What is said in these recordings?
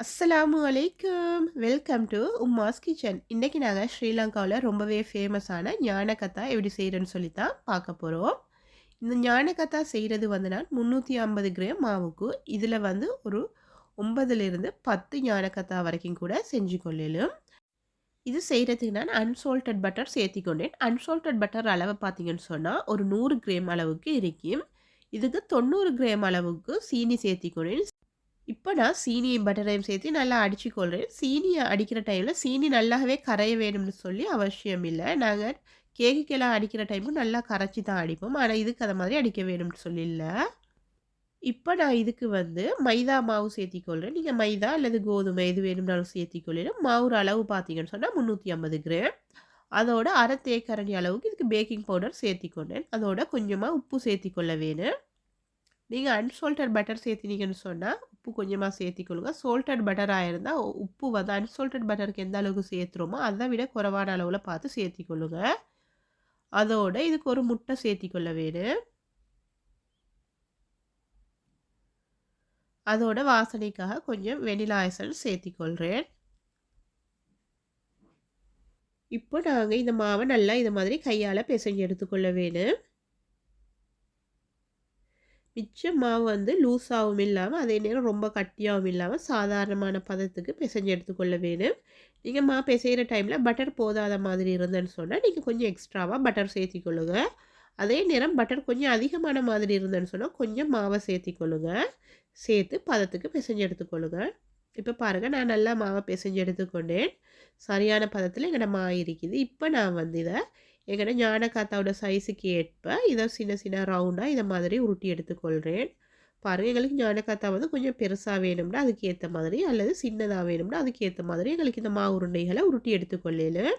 அஸ்ஸலாமு அலைக்கும் welcome to உம்மாஸ் kitchen இன்றைக்கி நாங்கள் ஸ்ரீலங்காவில் ரொம்பவே ஃபேமஸான ஞானக்கத்தா எப்படி செய்கிறேன்னு சொல்லி தான் பார்க்க போகிறோம் இந்த ஞானக்கத்தா செய்கிறது வந்து நான் முந்நூற்றி ஐம்பது கிராம் மாவுக்கு இதில் வந்து ஒரு ஒன்பதுலேருந்து பத்து ஞானக்கத்தா வரைக்கும் கூட செஞ்சு கொள்ளலும். இது செய்கிறதுக்கு நான் அன்சால்டட் பட்டர் சேர்த்திக்கொண்டேன் அன்சால்டட் பட்டர் அளவை பார்த்தீங்கன்னு சொன்னால் ஒரு நூறு கிராம் அளவுக்கு இருக்கும். இதுக்கு தொண்ணூறு கிராம் அளவுக்கு சீனி சேர்த்திக்கொண்டேன் இப்போ நான் சீனியும் பட்டரையும் சேர்த்து நல்லா அடிச்சுக்கொள்கிறேன் சீனியை அடிக்கிற டைமில் சீனி நல்லாவே கரைய வேணும்னு சொல்லி அவசியம் இல்லை. நாங்கள் கேக்குக்கெல்லாம் அடிக்கிற டைமும் நல்லா கரைச்சி தான் அடிப்போம். ஆனால் இதுக்கு அதை மாதிரி அடிக்க வேணும்னு சொல்லி இல்லை. இப்போ நான் இதுக்கு வந்து மைதா மாவு சேர்த்திக்கொள்கிறேன் நீங்கள் மைதா அல்லது கோதுமை எது வேணும்னாலும் சேர்த்திக்கொள்ளிடும் மாவு அளவு பார்த்தீங்கன்னு சொன்னால் முந்நூற்றி ஐம்பது கிராம். அதோட அரை தேக்கரணி அளவுக்கு இதுக்கு பேக்கிங் பவுடர் சேர்த்திக்கொண்டேன். அதோட கொஞ்சமாக உப்பு சேர்த்திக்கொள்ள வேணும். நீங்கள் அன்சால்டட் பட்டர் சேர்த்தினீங்கன்னு சொன்னால் உப்பு கொஞ்சமாக சேர்த்திக்கொள்ளுங்க சோல்டட் பட்டராக இருந்தால் உப்பு வந்து அன்சால்டட் பட்டருக்கு எந்த அளவுக்கு சேர்த்துறோமோ அதை விட குறைவான அளவில் பார்த்து சேர்த்திக்கொள்ளுங்க. அதோட இதுக்கு ஒரு முட்டை சேர்த்திக்கொள்ள வேணும் அதோட வாசனைக்காக கொஞ்சம் வெனிலா எசன்ஸ் சேர்த்திக்கொள்கிறேன் இப்போ நாங்கள் இந்த மாவை நல்லா இந்த மாதிரி கையால் பிசைஞ்சு எடுத்துக்கொள்ள வேணும் மிச்ச மாவு வந்து லூஸாகவும் இல்லாமல் அதே நேரம் ரொம்ப கட்டியாகவும் இல்லாமல் சாதாரணமான பதத்துக்கு பிசைஞ்சு எடுத்துக்கொள்ள வேணும். நீங்கள் மா பிசைகிற டைமில் பட்டர் போதாத மாதிரி இருந்தேன்னு சொன்னால் நீங்கள் கொஞ்சம் எக்ஸ்ட்ராவாக பட்டர் சேர்த்திக்கொள்ளுங்க. அதே நேரம் பட்டர் கொஞ்சம் அதிகமான மாதிரி இருந்தேன்னு சொன்னால் கொஞ்சம் மாவை சேர்த்திக்கொள்ளுங்க. சேர்த்து பதத்துக்கு பிசைஞ்சு எடுத்துக்கொள்ளுங்க. இப்போ பாருங்கள் நான் நல்லா மாவை பிசைஞ்சு எடுத்துக்கொண்டேன். சரியான பதத்தில் எங்களோட மா இருக்குது. இப்போ நான் வந்து இதை எங்கள்கிட்ட ஞானக்காத்தாவோட சைஸுக்கு ஏற்ப இதை சின்ன சின்ன ரவுண்டாக இதை மாதிரி உருட்டி எடுத்துக்கொள்கிறேன் பாருங்கள் எங்களுக்கு ஞானக்காத்தா வந்து கொஞ்சம் பெருசாக வேணும்னா அதுக்கு ஏற்ற மாதிரி அல்லது சின்னதாக வேணும்னா அதுக்கு ஏற்ற மாதிரி எங்களுக்கு இந்த மாவு உருண்டைகளை உருட்டி எடுத்துக்கொள்ளேன்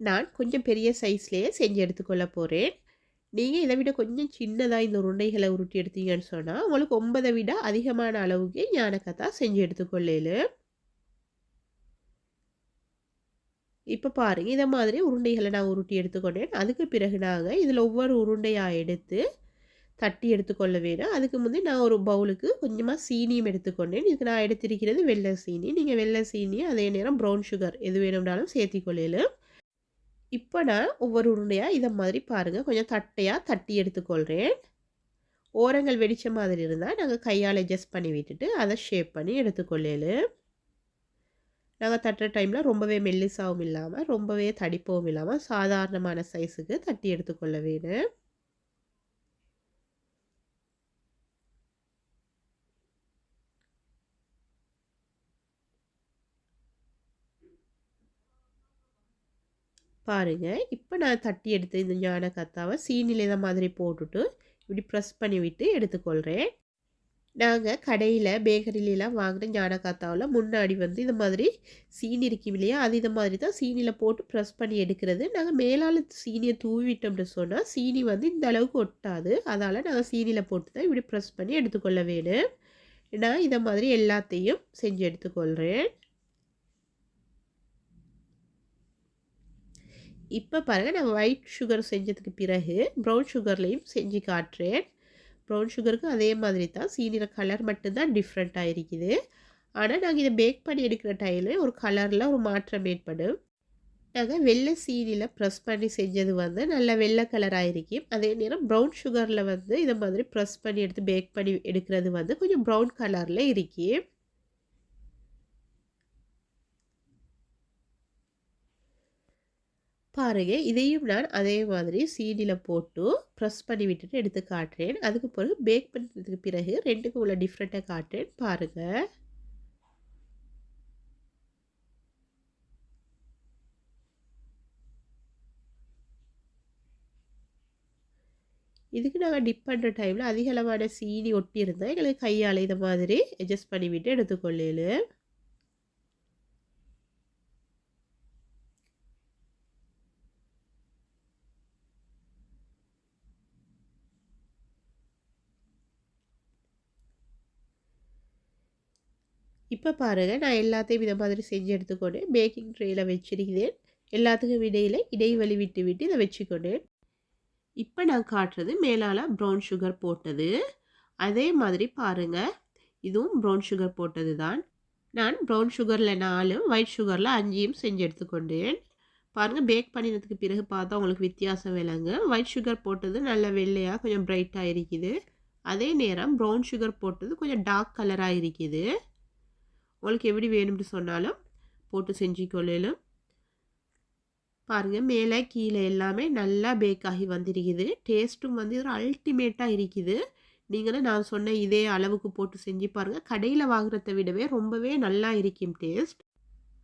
நான் கொஞ்சம் பெரிய சைஸ்லேயே செஞ்சு எடுத்துக்கொள்ள போகிறேன் நீங்கள் இதை விட கொஞ்சம் சின்னதாக இந்த உருண்டைகளை உருட்டி எடுத்தீங்கன்னு சொன்னால் உங்களுக்கு ஒன்பதை விட அதிகமான அளவுக்கு ஞானக்கத்தா செஞ்சு எடுத்துக்கொள்ளலும் இப்போ பாருங்கள் இதை மாதிரி உருண்டைகளை நான் உருட்டி எடுத்துக்கொண்டேன். அதுக்கு பிறகு நாங்கள் இதில் ஒவ்வொரு உருண்டையாக எடுத்து தட்டி எடுத்துக்கொள்ள வேணும். அதுக்கு முந்தைய நான் ஒரு பவுலுக்கு கொஞ்சமாக சீனியும் எடுத்துக்கொண்டேன். இதுக்கு நான் எடுத்திருக்கிறது வெள்ளை சீனி. நீங்கள் வெள்ளை சீனி அதே நேரம் ப்ரௌன் சுகர் எது வேணும்னாலும் சேர்த்திக்கொள்ளலும் இப்போ நான் ஒவ்வொரு உருண்டையாக இதை மாதிரி பாருங்கள் கொஞ்சம் தட்டையாக தட்டி எடுத்துக்கொள்கிறேன் ஓரங்கள் வெடித்த மாதிரி இருந்தால் நாங்கள் கையால் அட்ஜஸ்ட் பண்ணி விட்டுட்டு அதை ஷேப் பண்ணி எடுத்துக்கொள்ளலும் நாங்கள் தட்டுற டைமில் ரொம்பவே மெல்லிசாவும் இல்லாமல் ரொம்பவே தடிப்பவும் இல்லாமல் சாதாரணமான சைஸுக்கு தட்டி எடுத்துக்கொள்ள வேணும். பாருங்கள் இப்போ நான் தட்டி எடுத்து இந்த ஞான கத்தாவை சீனில் இதை மாதிரி போட்டுட்டு இப்படி ப்ரெஸ் பண்ணி விட்டு எடுத்துக்கொள்கிறேன் நாங்கள் கடையில் பேக்கரியிலலாம் வாங்கின ஞானக்காத்தாவில் முன்னாடி வந்து இந்த மாதிரி சீனி இருக்கும் இல்லையா? அது இந்த மாதிரி தான் சீனியில் போட்டு ப்ரெஸ் பண்ணி எடுக்கிறது. நாங்கள் மேலால் சீனியை தூவிட்டோம்னு சொன்னால் சீனி வந்து இந்த அளவுக்கு ஒட்டாது. அதால் நாங்கள் சீனியில் போட்டு தான் இப்படி ப்ரெஸ் பண்ணி எடுத்துக்கொள்ள வேணும். நான் இதை மாதிரி எல்லாத்தையும் செஞ்சு எடுத்துக்கொள்கிறேன் இப்போ பாருங்கள் நான் ஒயிட் சுகர் செஞ்சதுக்கு பிறகு ப்ரௌன் சுகர்லேயும் செஞ்சு காட்டுறேன். ப்ரௌன் சுகருக்கும் அதே மாதிரி தான். சீனியில் கலர் மட்டும்தான் டிஃப்ரெண்ட்டாக இருக்குது. ஆனால் நாங்கள் இதை பேக் பண்ணி எடுக்கிற டைமில் ஒரு கலரில் ஒரு மாற்றம் ஏற்படும். நாங்கள் வெள்ளை சீனியில் ப்ரெஸ் பண்ணி செஞ்சது வந்து நல்ல வெள்ளை கலராக இருக்கும் அதே நேரம் ப்ரௌன் சுகரில் வந்து இதை மாதிரி ப்ரெஸ் பண்ணி எடுத்து பேக் பண்ணி எடுக்கிறது வந்து கொஞ்சம் ப்ரௌன் கலரில் இருக்கும் பாருங்கள் இதையும் நான் அதே மாதிரி சீனியில் போட்டு ப்ரெஸ் பண்ணி விட்டுட்டு எடுத்து காட்டுறேன். அதுக்கு பிறகு பேக் பண்ணுறதுக்கு பிறகு ரெண்டுக்கும் உள்ள டிஃப்ரெண்ட்டாக காட்டுறேன். பாருங்கள் இதுக்கு நாங்கள் டிப் பண்ணுற டைமில் அதிக அளவான சீனி ஒட்டி இருந்தால் எங்களுக்கு கையால் இதை மாதிரி அட்ஜஸ்ட் பண்ணிவிட்டு எடுத்துக்கொள்ளேன். இப்போ பாருங்கள் நான் எல்லாத்தையும் இதை மாதிரி செஞ்சு எடுத்துக்கொண்டு பேக்கிங் ட்ரேயில் வச்சிருக்கிறேன். எல்லாத்துக்கும் இடையில் இடைவெளி விட்டு விட்டு இதை வச்சுக்கொண்டேன் இப்போ நான் காட்டுறது மேலால் ப்ரௌன் சுகர் போட்டது. அதே மாதிரி பாருங்கள் இதுவும் ப்ரௌன் சுகர் போட்டது தான் நான் ப்ரௌன் சுகரில் நாலும் ஒயிட் சுகரில் அஞ்சையும் செஞ்சு எடுத்துக்கொண்டேன். பாருங்கள் பேக் பண்ணினதுக்கு பிறகு பார்த்தா உங்களுக்கு வித்தியாசம் விளங்கு. ஒயிட் சுகர் போட்டது நல்ல வெள்ளையாக கொஞ்சம் பிரைட்டாக இருக்குது. அதே நேரம் ப்ரௌன் சுகர் போட்டது கொஞ்சம் டார்க் கலராக இருக்குது. உங்களுக்கு எப்படி வேணும்னு சொன்னாலும் போட்டு செஞ்சுக்கொள்ளலும். பாருங்கள் மேலே கீழே எல்லாமே நல்லா பேக் ஆகி வந்திருக்குது. டேஸ்ட்டும் வந்து இது அல்டிமேட்டாக இருக்குது. நீங்களும் நான் சொன்ன இதே அளவுக்கு போட்டு செஞ்சு பாருங்கள் கடையில் வாங்குறத விடவே ரொம்பவே நல்லா இருக்கும் டேஸ்ட்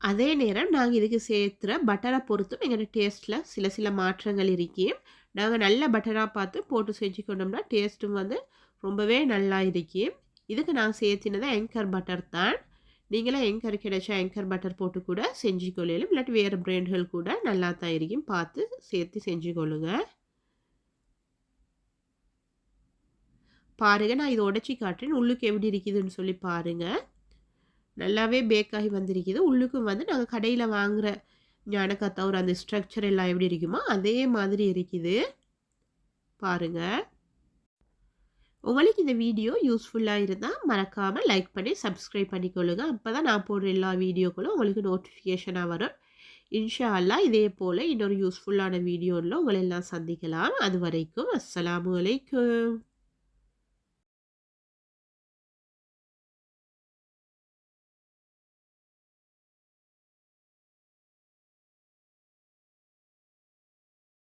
அதே நேரம் நாங்கள் இதுக்கு சேர்த்துற பட்டரை பொறுத்தும் எங்களோட டேஸ்ட்டில் சில சில மாற்றங்கள் இருக்கும் நாங்கள் நல்ல பட்டராக பார்த்து போட்டு செஞ்சுக்கொண்டோம்னா டேஸ்ட்டும் வந்து ரொம்பவே நல்லா இருக்கும் இதுக்கு நான் சேர்த்தினது ஆங்கர் பட்டர் தான். நீங்களே எங்கர் கிடைச்சா எங்கர் பட்டர் போட்டு கூட செஞ்சுக்கொள்ளலும். இல்லாட்டி வேறு பிராண்டுகள் கூட நல்லா தான் இருக்கும். பார்த்து சேர்த்து செஞ்சுக்கொள்ளுங்க. பாருங்கள் நான் இதை உடச்சி காட்டுறேன். உள்ளுக்கு எப்படி இருக்குதுன்னு சொல்லி பாருங்கள் நல்லாவே பேக் ஆகி வந்திருக்குது. உள்ளுக்கும் வந்து நாங்கள் கடையில் வாங்குகிற ஞானக்கத்தா ஒரு அந்த ஸ்ட்ரக்சர் எல்லாம் எப்படி இருக்குமோ அதே மாதிரி இருக்குது. பாருங்கள் உங்களுக்கு இந்த வீடியோ யூஸ்ஃபுல்லாக இருந்தால் மறக்காமல் லைக் பண்ணி சப்ஸ்கிரைப் பண்ணிக்கொள்ளுங்க. அப்போ தான் நான் போடுற எல்லா வீடியோக்களும் உங்களுக்கு நோட்டிஃபிகேஷனாக வரும். இன்ஷா அல்லா இதே போல் இன்னொரு யூஸ்ஃபுல்லான வீடியோவில் உங்களை எல்லாம் சந்திக்கலாம். அது வரைக்கும் அஸ்ஸலாமு அலைக்கும்.